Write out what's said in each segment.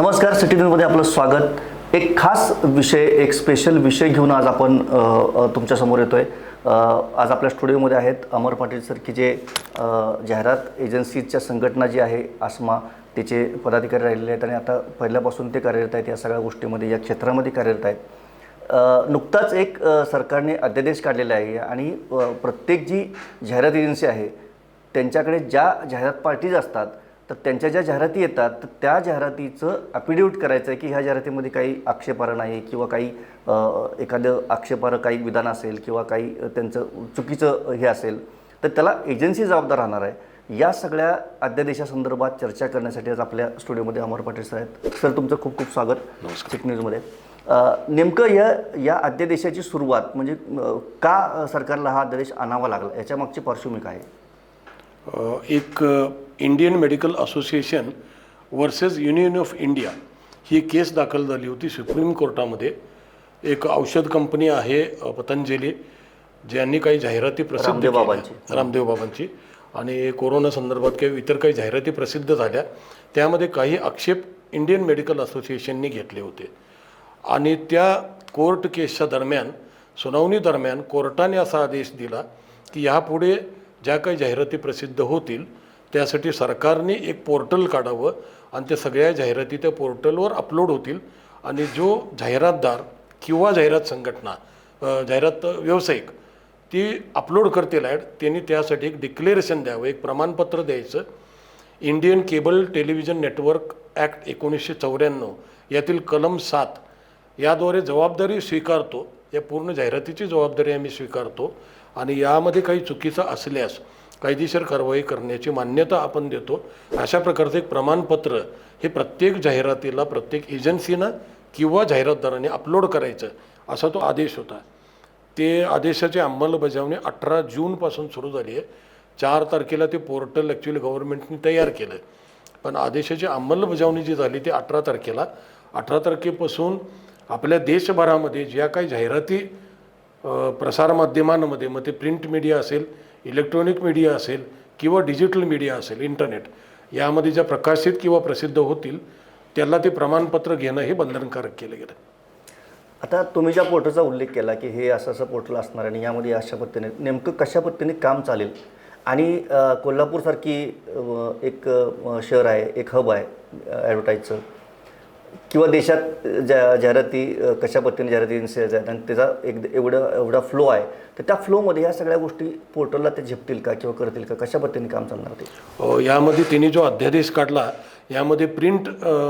नमस्कार सिटी न्यूजमध्ये आपलं स्वागत. एक खास विषय एक स्पेशल विषय घेऊन आज आपण तुमच्यासमोर येतो आहे आज आपल्या स्टुडिओमध्ये आहेत अमर पाटील सर की जे जाहिरात एजन्सीच्या संघटना जी आहे आसमा तिचे पदाधिकारी राहिलेले आहेत आणि आता पहिल्यापासून ते कार्यरत आहेत या सगळ्या गोष्टीमध्ये या क्षेत्रामध्ये कार्यरत आहेत. नुकताच एक सरकारने अध्यादेश काढलेला आहे आणि प्रत्येक जी जाहिरात एजन्सी आहे त्यांच्याकडे ज्या जाहिरात पार्टीज असतात तर त्यांच्या ज्या जाहिराती येतात तर त्या जाहिरातीचं ॲफिडेविट करायचं आहे की ह्या जाहिरातीमध्ये काही आक्षेपार्ह नाही किंवा काही एखादं आक्षेपार्ह काही विधान असेल किंवा काही त्यांचं चुकीचं हे असेल तर त्याला एजन्सी जबाबदार राहणार आहे. या सगळ्या अध्यादेशासंदर्भात चर्चा करण्यासाठी आज आपल्या स्टुडिओमध्ये अमर पाटील सर आहेत. सर तुमचं खूप खूप स्वागत सिक न्यूजमध्ये. नेमकं या या अध्यादेशाची सुरुवात म्हणजे का सरकारला हा अध्यादेश आणावा लागला? याच्या मागची पार्श्वभूमी काय एक Indian medical association versus union of India he case दाखल झाली होती सुप्रीम कोर्टामध्ये एक औषध कंपनी आहे पतंजली ज्यांनी काही जाहिराती प्रसिद्ध. बाबांची. रामदेव बाबांची आणि कोरोना संदर्भात काही इतर काही जाहिराती प्रसिद्ध झाल्या त्यामध्ये काही आक्षेप इंडियन मेडिकल असोसिएशननी घेतले होते आणि त्या कोर्ट केसच्या दरम्यान सुनावणी दरम्यान कोर्टाने असा आदेश दिला की यापुढे ज्या काही जाहिराती प्रसिद्ध होतील त्यासाठी सरकारने एक पोर्टल काढावं आणि त्या सगळ्या जाहिराती त्या पोर्टलवर अपलोड होतील. आणि जो जाहिरातदार किंवा जाहिरात संघटना जाहिरात व्यावसायिक ती अपलोड करतील ॲड त्यांनी त्यासाठी एक डिक्लेरेशन द्यावं एक प्रमाणपत्र द्यायचं. Indian cable television network act एकोणीसशे चौऱ्याण्णव यातील कलम सात याद्वारे जबाबदारी स्वीकारतो. या पूर्ण जाहिरातीची जबाबदारी आम्ही स्वीकारतो. आणि यामध्ये काही चुकीचं असल्यास कायदेशीर कारवाई करण्याची मान्यता आपण देतो. अशा प्रकारचं एक प्रमाणपत्र हे प्रत्येक जाहिरातीला प्रत्येक एजन्सीनं किंवा जाहिरातदाराने अपलोड करायचं असा तो आदेश होता. ते आदेशाची अंमलबजावणी अठरा जूनपासून सुरू झाली आहे. चार तारखेला ते पोर्टल ॲक्च्युली गव्हर्नमेंटने तयार केलं पण आदेशाची अंमलबजावणी जी झाली ती अठरा तारखेला. अठरा तारखेपासून आपल्या देशभरामध्ये ज्या काही जाहिराती प्रसारमाध्यमांमध्ये मग ते प्रिंट मीडिया असेल इलेक्ट्रॉनिक मीडिया असेल किंवा डिजिटल मीडिया असेल इंटरनेट यामध्ये ज्या प्रकाशित किंवा प्रसिद्ध होतील त्याला ते प्रमाणपत्र घेणं हे बंधनकारक केलं गेलं. आता तुम्ही ज्या पोर्टलचा उल्लेख केला की हे असं असं पोर्टल असणार आणि यामध्ये अशा पद्धतीने नेमकं कशा पद्धतीने काम चालेल? आणि कोल्हापूरसारखी एक शहर आहे एक हब आहे ॲडव्हर्टाईजचं किंवा देशात ज्या जाहिराती कशा पद्धतीने जाहिराती एजन्सी आहेत आणि त्याचा एक एवढं एवढा फ्लो आहे तर त्या फ्लोमध्ये ह्या सगळ्या गोष्टी पोर्टलला ते झेपतील का किंवा करतील का? कशा पद्धतीने काम चालणार ते? यामध्ये तिने जो अध्यादेश काढला यामध्ये प्रिंट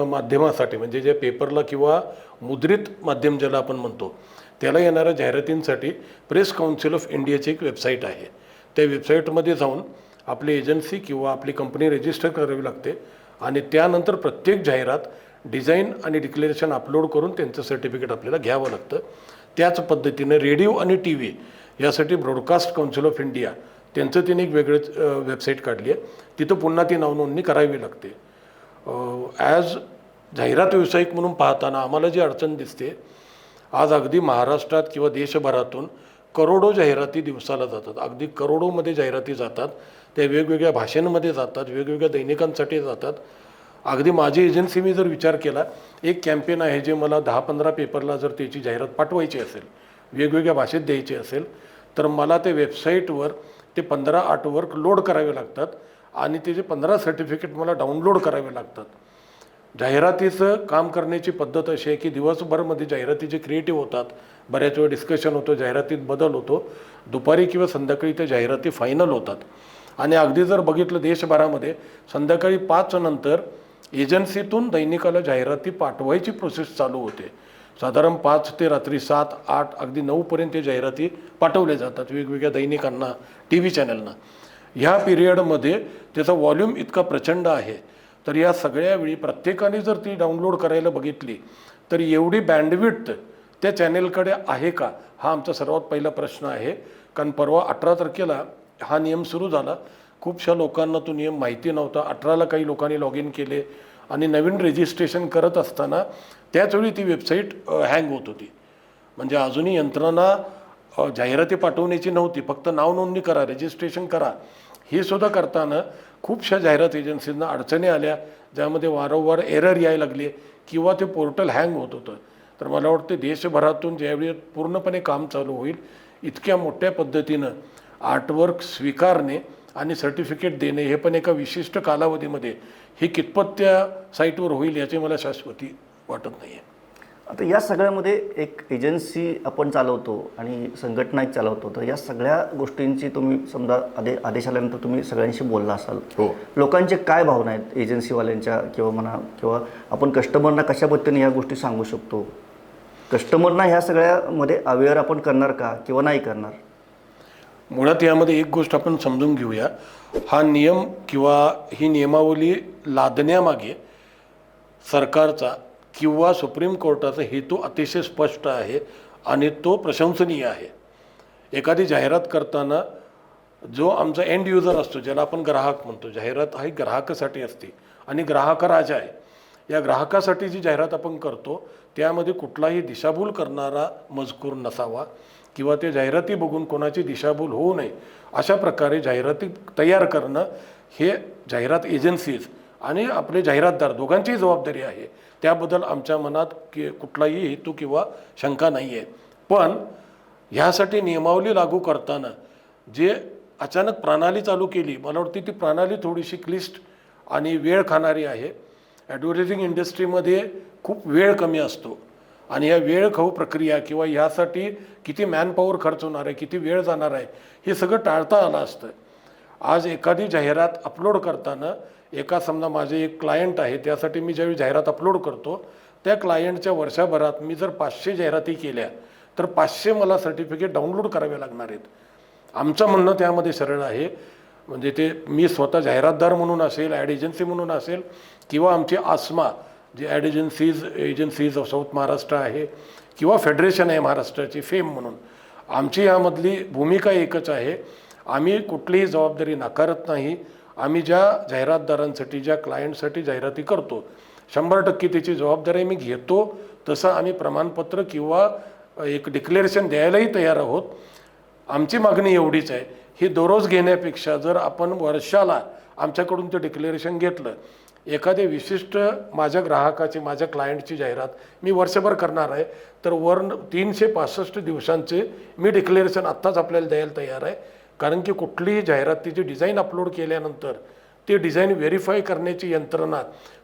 माध्यमासाठी म्हणजे जे पेपरला किंवा मुद्रित माध्यम ज्याला आपण म्हणतो त्याला येणाऱ्या जाहिरातींसाठी प्रेस काउन्सिल ऑफ इंडियाची एक वेबसाईट आहे. त्या वेबसाईटमध्ये जाऊन आपली एजन्सी किंवा आपली कंपनी रजिस्टर करावी लागते आणि त्यानंतर प्रत्येक जाहिरात डिझाईन आणि डिक्लेरेशन अपलोड करून त्यांचं सर्टिफिकेट आपल्याला घ्यावं लागतं. त्याच पद्धतीने रेडिओ आणि टी व्ही यासाठी ब्रॉडकास्ट काउन्सिल ऑफ इंडिया त्यांचं तिने एक वेगळंच वेबसाईट काढली आहे. तिथं पुन्हा ती नावनोंदणी करावी लागते. ॲज जाहिरात व्यावसायिक म्हणून पाहताना आम्हाला जी अडचण दिसते आज अगदी महाराष्ट्रात किंवा देशभरातून करोडो जाहिराती दिवसाला जातात. अगदी करोडोमध्ये जाहिराती जातात. त्या वेगवेगळ्या भाषांमध्ये जातात वेगवेगळ्या दैनिकांसाठी जातात. अगदी माझी एजन्सी मी जर विचार केला एक कॅम्पेन आहे जे मला दहा पंधरा पेपरला जर त्याची जाहिरात पाठवायची असेल वेगवेगळ्या भाषेत द्यायची असेल तर मला ते वेबसाईटवर ते पंधरा आर्टवर्क लोड करावे लागतात आणि त्याचे पंधरा सर्टिफिकेट मला डाउनलोड करावे लागतात. जाहिरातीचं काम करण्याची पद्धत अशी आहे की दिवसभरमध्ये जाहिराती जे क्रिएटिव्ह होतात बऱ्याच वेळ डिस्कशन होतं जाहिरातीत बदल होतो दुपारी किंवा संध्याकाळी त्या जाहिराती फायनल होतात. आणि अगदी जर बघितलं देशभरामध्ये संध्याकाळी पाच नंतर एजन्सीतून दैनिकाला जाहिराती पाठवायची प्रोसेस चालू होते. साधारण पाच ते रात्री सात आठ अगदी नऊपर्यंत ते जाहिराती पाठवल्या जातात वेगवेगळ्या दैनिकांना टी व्ही चॅनलना ह्या पिरियडमध्ये त्याचा व्हॉल्यूम इतका प्रचंड आहे. तर या सगळ्या वेळी प्रत्येकाने जर ती डाउनलोड करायला बघितली तर एवढी बँडविड्थ त्या चॅनेलकडे आहे का? हा आमचा सर्वात पहिला प्रश्न आहे. कारण परवा अठरा तारखेला हा नियम सुरू झाला. खूपशा लोकांना तो नियम माहिती नव्हता. अठराला काही लोकांनी लॉग इन केले आणि नवीन रजिस्ट्रेशन करत असताना त्याचवेळी ती वेबसाईट हँग होत होती. म्हणजे अजूनही यंत्रणा जाहिराती पाठवण्याची नव्हती. फक्त नाव नोंदणी करा रजिस्ट्रेशन करा. हे सुद्धा करताना खूपशा जाहिरात एजन्सींना अडचणी आल्या ज्यामध्ये वारंवार एरर यायला लागले किंवा ते पोर्टल हँग होत होतं. तर मला वाटतं देशभरातून ज्यावेळी पूर्णपणे काम चालू होईल इतक्या मोठ्या पद्धतीनं आर्टवर्क स्वीकारणे आणि सर्टिफिकेट देणे हे पण एका विशिष्ट कालावधीमध्ये हे कितपत त्या साईटवर होईल याची मला शाश्वती वाटत नाही आहे आता या सगळ्यामध्ये एक एजन्सी आपण चालवतो आणि संघटना एक चालवतो तर या सगळ्या गोष्टींची तुम्ही समजा आदे आदेश आल्यानंतर तुम्ही सगळ्यांशी बोलला असाल. हो. लोकांचे काय भावना आहेत एजन्सीवाल्यांच्या किंवा म्हणा किंवा आपण कस्टमरना कशा पद्धतीने ह्या गोष्टी सांगू शकतो? कस्टमरना ह्या सगळ्यामध्ये अवेअर आपण करणार का किंवा नाही करणार? मुळात यामध्ये एक गोष्ट आपण समजून घेऊया. हा नियम किंवा ही नियमावली लादण्यामागे सरकारचा किंवा सुप्रीम कोर्टाचा हेतू अतिशय स्पष्ट आहे आणि तो प्रशंसनीय आहे. एखादी जाहिरात करताना जो आमचा एंड युजर असतो ज्याला आपण ग्राहक म्हणतो जाहिरात ही ग्राहकासाठी असते आणि ग्राहक राजा आहे. या ग्राहकासाठी जी जाहिरात आपण करतो त्यामध्ये कुठलाही दिशाभूल करणारा मजकूर नसावा. किंवा ते जाहिराती बघून कोणाची दिशाभूल होऊ नये अशा प्रकारे जाहिराती तयार करणं हे जाहिरात एजन्सीज आणि आपले जाहिरातदार दोघांचीही जबाबदारी आहे. त्याबद्दल आमच्या मनात की कुठलाही हेतू किंवा शंका नाही आहे पण ह्यासाठी नियमावली लागू करताना जे अचानक प्रणाली चालू केली मला वाटते ती प्रणाली थोडीशी क्लिष्ट आणि वेळ खाणारी आहे. ॲडव्हर्टायझिंग इंडस्ट्रीमध्ये खूप वेळ कमी असतो. आणि या वेळ खाऊ प्रक्रिया किंवा ह्यासाठी किती मॅनपॉवर खर्च होणार आहे किती वेळ जाणार आहे हे सगळं टाळता आलं असतं. आज एखादी जाहिरात अपलोड करताना एका समजा माझे एक क्लायंट आहे त्यासाठी मी ज्यावेळी जाहिरात अपलोड करतो त्या क्लायंटच्या वर्षभरात मी जर पाचशे जाहिराती केल्या तर पाचशे मला सर्टिफिकेट डाउनलोड करावे लागणार आहेत. आमचं म्हणणं त्यामध्ये सरळ आहे म्हणजे ते मी स्वतः जाहिरातदार म्हणून असेल ॲड एजन्सी म्हणून असेल किंवा आमची आस्मा जे ad agencies agencies of south Maharashtra आहे किंवा फेडरेशन आहे महाराष्ट्राची फेम म्हणून. आमची यामधली भूमिका एकच आहे आम्ही कुठलीही जबाबदारी नाकारत नाही आम्ही ज्या जाहिरातदारांसाठी ज्या क्लायंटसाठी जाहिराती करतो शंभर टक्के त्याची जबाबदारी मी घेतो तसं आम्ही प्रमाणपत्र किंवा एक डिक्लेरेशन द्यायलाही तयार आहोत. आमची मागणी एवढीच आहे ही दररोज घेण्यापेक्षा जर आपण वर्षाला आमच्याकडून ते डिक्लेरेशन घेतलं एखादे विशिष्ट माझ्या ग्राहकाची माझ्या क्लायंटची जाहिरात मी वर्षभर करणार आहे तर वर तीनशे पासष्ट दिवसांचे मी डिक्लेरेशन आत्ताच आपल्याला द्यायला तयार आहे. कारण की कुठलीही जाहिरातीची डिझाईन अपलोड केल्यानंतर ती डिझाईन व्हेरीफाय करण्याची यंत्रणा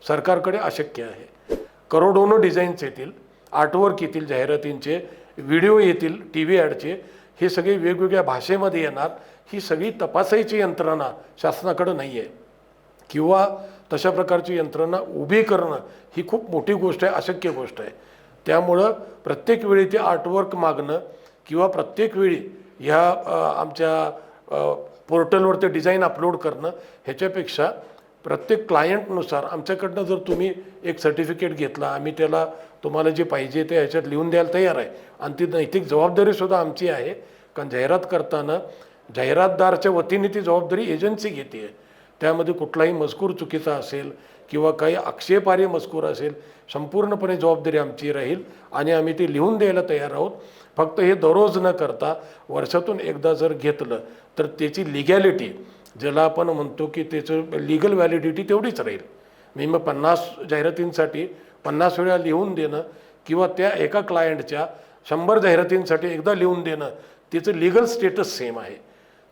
सरकारकडे अशक्य आहे. करोडोनं डिझाईन्स येतील आर्टवर्क येतील जाहिरातींचे व्हिडिओ येतील टी व्ही ॲडचे हे सगळे वेगवेगळ्या भाषेमध्ये येणार ही सगळी तपासायची यंत्रणा शासनाकडं नाही आहे किंवा तशा प्रकारची यंत्रणा उभी करणं ही खूप मोठी गोष्ट आहे अशक्य गोष्ट आहे. त्यामुळं प्रत्येक वेळी ते आर्टवर्क मागणं किंवा प्रत्येक वेळी ह्या आमच्या पोर्टलवर ते डिझाईन अपलोड करणं ह्याच्यापेक्षा प्रत्येक क्लायंटनुसार आमच्याकडनं जर तुम्ही एक सर्टिफिकेट घेतला आम्ही त्याला तुम्हाला जे पाहिजे ते ह्याच्यात लिहून द्यायला तयार आहे. आणि ती नैतिक जबाबदारीसुद्धा आमची आहे. कारण जाहिरात करताना जाहिरातदारच्या वतीने ती जबाबदारी एजन्सी घेते. आहे त्यामध्ये कुठलाही मजकूर चुकीचा असेल किंवा काही आक्षेपार्ह मजकूर असेल संपूर्णपणे जबाबदारी आमची राहील आणि आम्ही ती लिहून द्यायला तयार आहोत. फक्त हे दररोज न करता वर्षातून एकदा जर घेतलं तर त्याची लिगॅलिटी ज्याला आपण म्हणतो की त्याचं लिगल व्हॅलिडिटी तेवढीच राहील. मी मग पन्नास जाहिरातींसाठी पन्नास वेळा लिहून देणं किंवा त्या एका क्लायंटच्या शंभर जाहिरातींसाठी एकदा लिहून देणं त्याचं लिगल स्टेटस सेम आहे.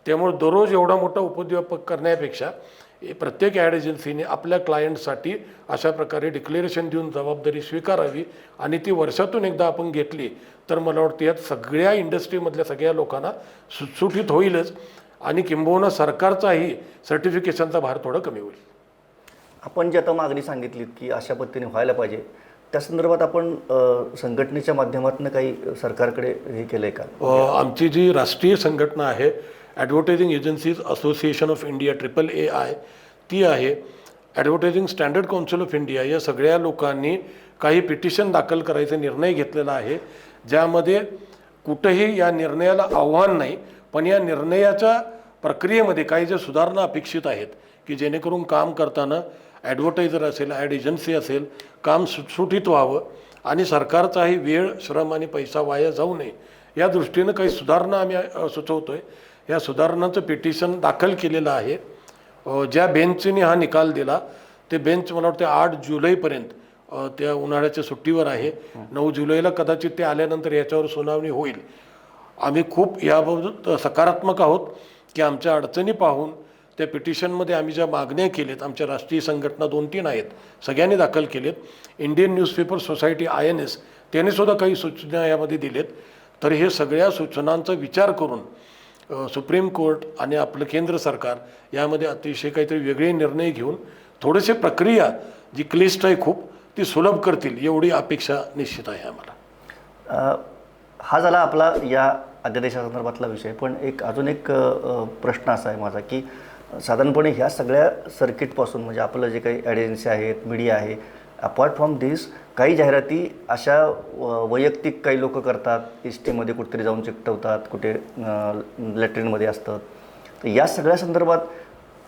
त्यामुळे दररोज एवढा मोठा उपद्व्यापक करण्यापेक्षा प्रत्येक ॲड एजन्सीने आपल्या क्लायंटसाठी अशा प्रकारे डिक्लेरेशन देऊन जबाबदारी स्वीकारावी आणि ती वर्षातून एकदा आपण घेतली तर मला वाटतं यात सगळ्या इंडस्ट्रीमधल्या सगळ्या लोकांना सुटसुटीत होईलच आणि किंबहुना सरकारचाही सर्टिफिकेशनचा भार थोडा कमी होईल. आपण जी आता मागणी सांगितलीत की अशा पद्धतीने व्हायला पाहिजे त्या संदर्भात आपण संघटनेच्या माध्यमातून काही सरकारकडे हे केलं आहे का आमची जी राष्ट्रीय संघटना आहे advertising agencies association of India triple A I ती आहे advertising standard council of India या सगळ्या लोकांनी काही पिटिशन दाखल करायचा निर्णय घेतलेला आहे. ज्यामध्ये कुठंही या निर्णयाला आव्हान नाही पण या निर्णयाच्या प्रक्रियेमध्ये काही ज्या सुधारणा अपेक्षित आहेत की जेणेकरून काम करताना ॲडव्हर्टायझर असेल ॲड एजन्सी असेल काम सुटसुटीत व्हावं आणि सरकारचाही वेळ श्रम आणि पैसा वाया जाऊ नये. या दृष्टीनं काही सुधारणा आम्ही सुचवतो आहे या सुधारणांचं पिटिशन दाखल केलेलं आहे. ज्या बेंचने हा निकाल दिला ते बेंच मला वाटतं आठ जुलैपर्यंत त्या उन्हाळ्याच्या सुट्टीवर आहे. नऊ जुलैला कदाचित ते आल्यानंतर याच्यावर सुनावणी होईल. आम्ही खूप याबाबत सकारात्मक आहोत की आमच्या अडचणी पाहून त्या पिटिशनमध्ये आम्ही ज्या मागण्या केल्यात आमच्या राष्ट्रीय संघटना दोन तीन आहेत सगळ्यांनी दाखल केलेत. Indian newspaper society I N S त्यांनीसुद्धा काही सूचना यामध्ये दिलेत. तर हे सगळ्या सूचनांचा विचार करून सुप्रीम कोर्ट आणि आपलं केंद्र सरकार यामध्ये अतिशय काहीतरी वेगळे निर्णय घेऊन थोडेसे प्रक्रिया जी क्लिष्ट आहे खूप ती सुलभ करतील एवढी अपेक्षा निश्चित आहे आम्हाला. हा झाला आपला या अध्यादेशासंदर्भातला विषय. पण एक अजून एक प्रश्न असा आहे माझा की साधारणपणे ह्या सगळ्या सर्किटपासून म्हणजे आपलं जे काही एजन्सी आहेत मीडिया आहे अपार्ट फ्रॉम दिस काही जाहिराती अशा वैयक्तिक काही लोक करतात. एस टीमध्ये कुठेतरी जाऊन चिकटवतात कुठे लॅट्रिनमध्ये असतात तर या सगळ्या संदर्भात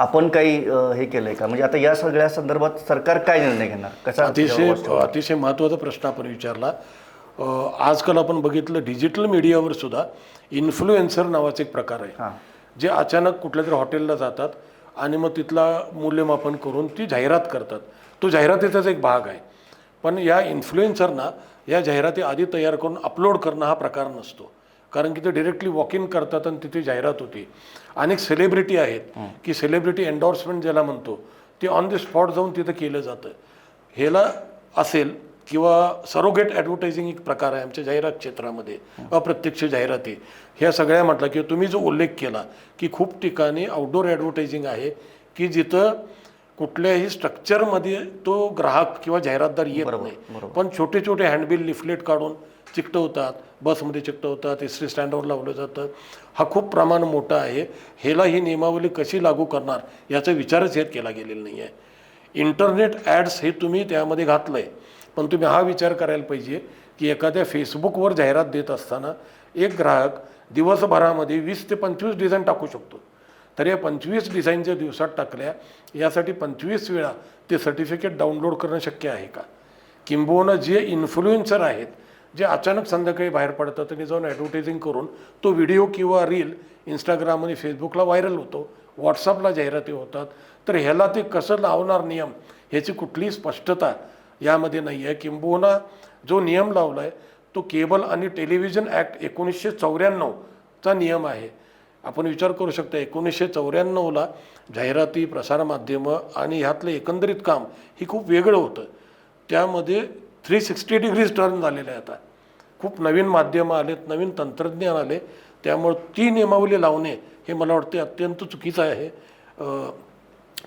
आपण काही हे केलं आहे का? म्हणजे आता या सगळ्या संदर्भात सरकार काय निर्णय घेणार? कसा अतिशय अतिशय महत्त्वाचा प्रश्न आपण विचारला. आजकाल आपण बघितलं डिजिटल मीडियावर सुद्धा इन्फ्लुएन्सर नावाचा एक प्रकार आहे. हां. जे अचानक कुठल्या तरी हॉटेलला जातात आणि मग तिथला मूल्यमापन करून ती जाहिरात करतात. तो जाहिरातीचाच एक भाग आहे. पण या इन्फ्लुएन्सरना या जाहिराती आधी तयार करून अपलोड करणं हा प्रकार नसतो. कारण की ते डिरेक्टली वॉक इन करतात आणि तिथे जाहिरात होती. अनेक सेलिब्रिटी आहेत की सेलिब्रिटी एन्डॉर्समेंट ज्याला म्हणतो ते ऑन द स्पॉट जाऊन तिथं केलं जातं. ह्याला असेल किंवा सरोगेट ॲडव्हर्टायझिंग एक प्रकार आहे आमच्या जाहिरात क्षेत्रामध्ये अप्रत्यक्ष जाहिराती. ह्या सगळ्या म्हटलं की तुम्ही जो उल्लेख केला की खूप ठिकाणी आउटडोर ॲडव्हर्टायझिंग आहे की जिथं कुठल्याही स्ट्रक्चरमध्ये तो ग्राहक किंवा जाहिरातदार येत नाही. पण छोटे छोटे हँडबिल लिफलेट काढून चिकटवतात बसमध्ये चिकटवतात एस टी स्टँडवर लावलं जातं. हा खूप प्रमाण मोठा आहे. ह्याला ही नियमावली कशी लागू करणार याचा विचारच यात केला गेलेला नाही आहे. इंटरनेट ॲड्स हे तुम्ही त्यामध्ये घातलं आहे पण तुम्ही हा विचार करायला पाहिजे की एखाद्या फेसबुकवर जाहिरात देत असताना एक ग्राहक दिवसभरामध्ये वीस ते पंचवीस डिझाईन टाकू शकतो. तर या पंचवीस डिझाईनच्या दिवसात टाकल्या. यासाठी पंचवीस वेळा ते सर्टिफिकेट डाउनलोड करणं शक्य आहे का? किंबहुना जे इन्फ्लुएन्सर आहेत जे अचानक संध्याकाळी बाहेर पडतात आणि जाऊन ॲडव्हर्टायझिंग करून तो व्हिडिओ किंवा रील इंस्टाग्राम आणि फेसबुकला व्हायरल होतो व्हॉट्सअपला जाहिराती होतात तर ह्याला ते कसं लावणार नियम ह्याची कुठलीही स्पष्टता यामध्ये नाही आहे. किंबहुना जो नियम लावला आहे तो केबल आणि टेलिव्हिजन ॲक्ट एकोणीसशे चौऱ्याण्णवचा नियम आहे. आपण विचार करू शकतो एकोणीसशे चौऱ्याण्णवला जाहिराती प्रसारमाध्यमं आणि ह्यातलं एकंदरीत काम हे खूप वेगळं होतं. त्यामध्ये थ्री सिक्स्टी डिग्रीज टर्न झालेले आहे आता. खूप नवीन माध्यमं आलेत नवीन तंत्रज्ञान आले. त्यामुळं ती नियमावली लावणे हे मला वाटते अत्यंत चुकीचं आहे.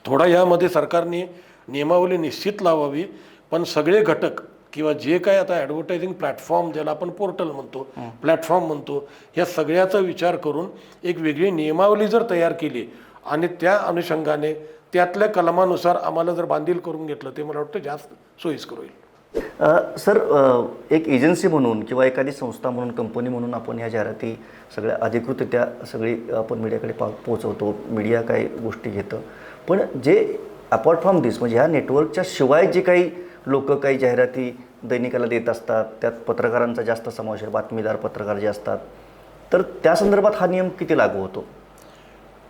थोडा यामध्ये सरकारने नियमावली निश्चित लावावी पण सगळे घटक किंवा जे काय आता ॲडव्हर्टायझिंग प्लॅटफॉर्म ज्याला आपण पोर्टल म्हणतो प्लॅटफॉर्म म्हणतो या सगळ्याचा विचार करून एक वेगळी नियमावली जर तयार केली आणि त्या अनुषंगाने त्यातल्या कलमानुसार आम्हाला जर बांधील करून घेतलं ते मला वाटतं जास्त सोयीस्कर होईल. सर एक एजन्सी म्हणून किंवा एखादी संस्था म्हणून कंपनी म्हणून आपण ह्या जाहिराती सगळ्या अधिकृतरित्या सगळी आपण मीडियाकडे पा पोहोचवतो मीडिया काही गोष्टी घेतं. पण जे अपार्ट फ्रॉम दिस म्हणजे ह्या नेटवर्कच्या शिवाय जे काही लोक काही जाहिराती दैनिकाला देत असतात त्यात पत्रकारांचा जास्त समावेश आहे बातमीदार पत्रकार जे असतात. तर त्या संदर्भात हा नियम किती लागू होतो?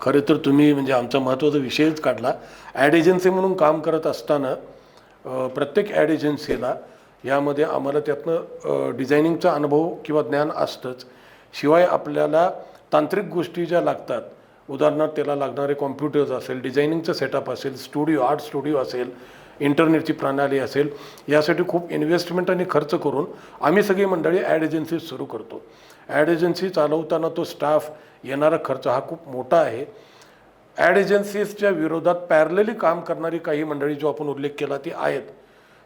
खरं तर तुम्ही म्हणजे आमचा महत्त्वाचा विषयच काढला. ॲड एजन्सी म्हणून काम करत असताना प्रत्येक ॲड एजन्सीला यामध्ये आम्हाला त्यातनं डिझायनिंगचा अनुभव किंवा ज्ञान असतंच. शिवाय आपल्याला तांत्रिक गोष्टी ज्या लागतात उदाहरणार्थ त्याला लागणारे कॉम्प्युटर्स असेल डिझायनिंगचं सेटअप असेल स्टुडिओ आर्ट स्टुडिओ असेल इंटरनेटची प्रणाली असेल यासाठी खूप इन्व्हेस्टमेंट आणि खर्च करून आम्ही सगळी मंडळी ॲड एजन्सी सुरू करतो. ॲड एजन्सी चालवताना तो स्टाफ येणारा खर्च हा खूप मोठा आहे. ॲड एजन्सीजच्या विरोधात पॅरलली काम करणारी काही मंडळी जो आपण उल्लेख केला ती आहेत.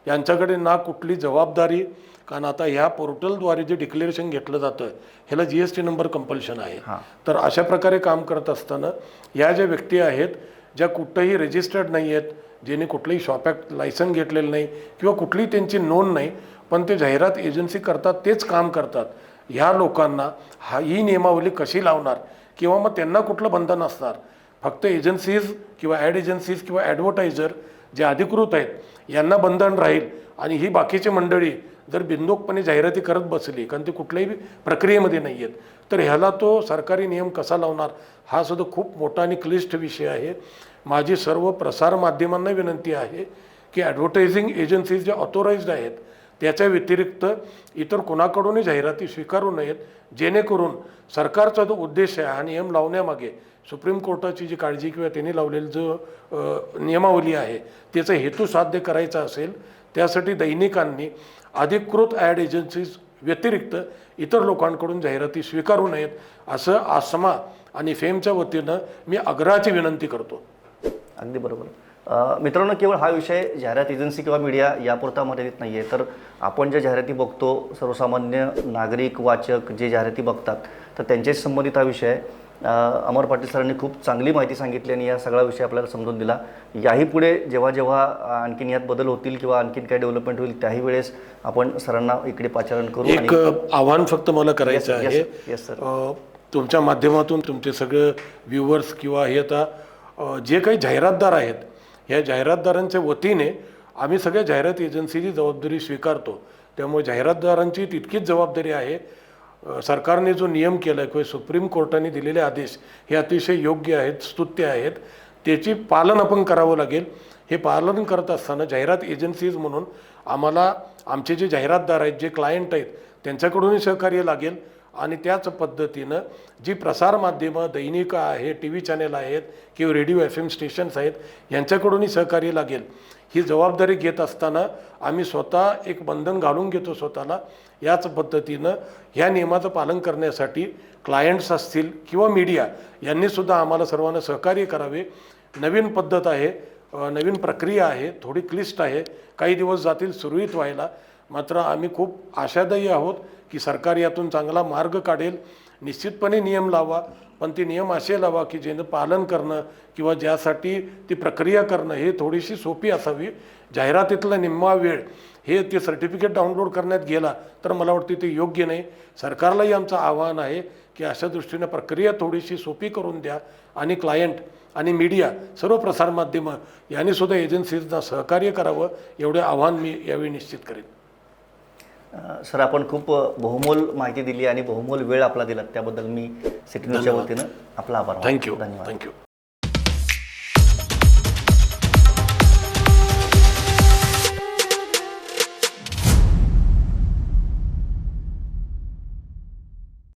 यांच्याकडे ना कुठली जबाबदारी कारण आता ह्या पोर्टलद्वारे जे डिक्लेरेशन घेतलं जातं ह्याला G S T number compulsion आहे. तर अशा प्रकारे काम करत असताना या ज्या व्यक्ती आहेत ज्या कुठंही रजिस्टर्ड नाही आहेत ज्यांनी कुठलंही शॉप ॲक्ट लायसन घेतलेलं नाही किंवा कुठलीही त्यांची नोंद नाही पण ते जाहिरात एजन्सी करतात तेच काम करतात. ह्या लोकांना हा ही नियमावली कशी लावणार? किंवा मग त्यांना कुठलं बंधन असणार? फक्त एजन्सीज किंवा ॲड एजन्सीज किंवा ॲडव्हर्टायझर जे अधिकृत आहेत यांना बंधन राहील आणि ही बाकीची मंडळी जर बिंदूकपणे जाहिराती करत बसली कारण ते कुठल्याही प्रक्रियेमध्ये नाही आहेत तर ह्याला तो सरकारी नियम कसा लावणार? हा सुद्धा खूप मोठा आणि क्लिष्ट विषय आहे. माझी सर्व प्रसारमाध्यमांना विनंती आहे की ॲडव्हर्टायझिंग एजन्सीज ज्या ऑथोराईज्ड आहेत त्याच्या व्यतिरिक्त इतर कोणाकडूनही जाहिराती स्वीकारू नयेत जेणेकरून सरकारचा जो उद्देश आहे हा नियम लावण्यामागे सुप्रीम कोर्टाची जी काळजी किंवा त्यांनी लावलेली जो नियमावली आहे त्याचा हेतू साध्य करायचा असेल त्यासाठी दैनिकांनी अधिकृत ॲड एजन्सीज व्यतिरिक्त इतर लोकांकडून जाहिराती स्वीकारू नयेत असं आसमा आणि फेमच्या वतीनं मी आग्रहाची विनंती करतो. अगदी बरोबर. मित्रांनो केवळ हा विषय जाहिरात एजन्सी किंवा मीडिया यापुरता मर्यादित नाही आहे तर आपण ज्या जाहिराती बघतो सर्वसामान्य नागरिक वाचक जे जाहिराती बघतात तर त्यांच्याशी संबंधित हा विषय आहे. अमर पाटील सरांनी खूप चांगली माहिती सांगितली आणि या सगळा विषय आपल्याला समजून दिला. याही पुढे जेव्हा जेव्हा आणखीन यात बदल होतील किंवा आणखीन काही डेव्हलपमेंट होईल त्याही वेळेस आपण सरांना इकडे पाचारण करू एक आव्हान फक्त मला करायचं आहे. Sir. अ, तुमच्या माध्यमातून तुमचे सगळे व्ह्युअर्स किंवा हे आता जे काही जाहिरातदार आहेत ह्या जाहिरातदारांच्या वतीने आम्ही सगळ्या जाहिरात एजन्सीची जबाबदारी स्वीकारतो. त्यामुळे जाहिरातदारांची तितकीच जबाबदारी आहे. सरकारने जो नियम केला आहे किंवा सुप्रीम कोर्टाने दिलेले आदेश हे अतिशय योग्य आहेत स्तुत्य आहेत. त्याची पालन आपण करावं लागेल. हे पालन करत असताना जाहिरात एजन्सीज म्हणून आम्हाला आमचे जे जाहिरातदार आहेत जे क्लायंट आहेत त्यांच्याकडूनही सहकार्य लागेल. आणि त्याच पद्धतीनं जी प्रसारमाध्यमं दैनिकं आहे टी व्ही चॅनेल आहेत किंवा रेडिओ एफ एम स्टेशन्स आहेत यांच्याकडूनही सहकार्य लागेल. ही जबाबदारी घेत असताना आम्ही स्वतः एक बंधन घालून घेतो स्वतःला. याच पद्धतीनं ह्या नियमाचं पालन करण्यासाठी क्लायंट्स असतील किंवा मीडिया यांनीसुद्धा आम्हाला सर्वांना सहकार्य करावे. नवीन पद्धत आहे नवीन प्रक्रिया आहे थोडी क्लिष्ट आहे काही दिवस जातील सुरळीत व्हायला. मात्र आम्ही खूप आशादायी आहोत की सरकार यातून चांगला मार्ग काढेल. निश्चितपणे नियम लावा. पण ते नियम असे लावा की ज्यानं पालन करणं किंवा ज्यासाठी ती प्रक्रिया करणं हे थोडीशी सोपी असावी. जाहिरातीतला निम्मा वेळ हे ते सर्टिफिकेट डाउनलोड करण्यात गेला तर मला वाटते ते योग्य नाही. सरकारलाही आमचं आव्हान आहे की अशा दृष्टीनं प्रक्रिया थोडीशी सोपी करून द्या आणि क्लायंट आणि मीडिया सर्व प्रसारमाध्यमं यांनीसुद्धा एजन्सीजना सहकार्य करावं एवढे आव्हान मी यावेळी निश्चित करेन. सर आपण खूप बहुमोल माहिती दिली आणि बहुमोल वेळ आपला दिला त्याबद्दल मी सिटी न्यूजच्या वतीनं आपला आभार. थँक्यू धन्यवाद. थँक्यू